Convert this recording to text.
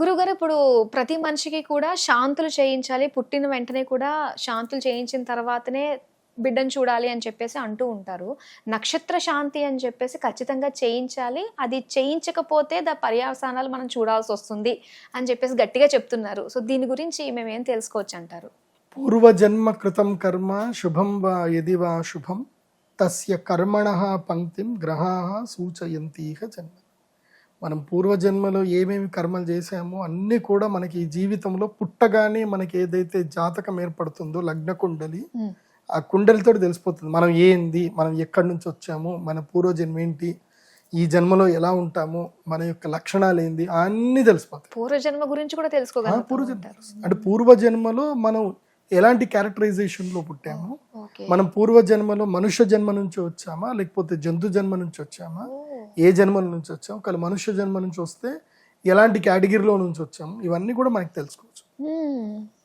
గురుగారు ఇప్పుడు ప్రతి మనిషికి కూడా శాంతులు చేయించాలి. పుట్టిన వెంటనే కూడా శాంతులు చేయించిన తర్వాతనే బిడ్డను చూడాలి అని చెప్పేసి అంటూ ఉంటారు. నక్షత్ర శాంతి అని చెప్పేసి ఖచ్చితంగా చేయించాలి. అది చేయించకపోతే దా పర్యావసానాలు మనం చూడాల్సి వస్తుంది అని చెప్పేసి గట్టిగా చెప్తున్నారు. సో దీని గురించి మేము ఏం తెలుసుకోవచ్చు అంటారు పూర్వజన్మ కృతం కర్మ శుభం వా యది వా శుభం తస్య కర్మణ పంక్తిం గ్రహా సూచయంతీహ జన్మ. మనం పూర్వజన్మలో ఏమేమి కర్మలు చేశామో అన్నీ కూడా మనకి ఈ జీవితంలో పుట్టగానే మనకి ఏదైతే జాతకం ఏర్పడుతుందో లగ్న కుండలి. ఆ కుండలితో తెలిసిపోతుంది. మనం ఏంది? మనం ఎక్కడి నుంచి వచ్చాము? మన పూర్వజన్మ ఏంటి? ఈ జన్మలో ఎలా ఉంటాము? మన యొక్క లక్షణాలు ఏంది? అన్నీ తెలిసిపోతాయి. పూర్వజన్మ గురించి కూడా ఆ, తెలుసుకోగలుగుతాం పూర్వజన్మ అంటే పూర్వజన్మలో మనం ఎలాంటి క్యారెక్టరైజేషన్లో పుట్టాము? మనం పూర్వజన్మలో మనుష్య జన్మ నుంచి వచ్చామా? లేకపోతే జంతు జన్మ నుంచి వచ్చామా? ఏ జన్మల నుంచి వచ్చాం? ఒకవేళ మనుష్య జన్మ నుంచి వస్తే ఎలాంటి కేటగిరీలో నుంచి వచ్చాము ఇవన్నీ కూడా మనకి తెలుసుకోవచ్చు.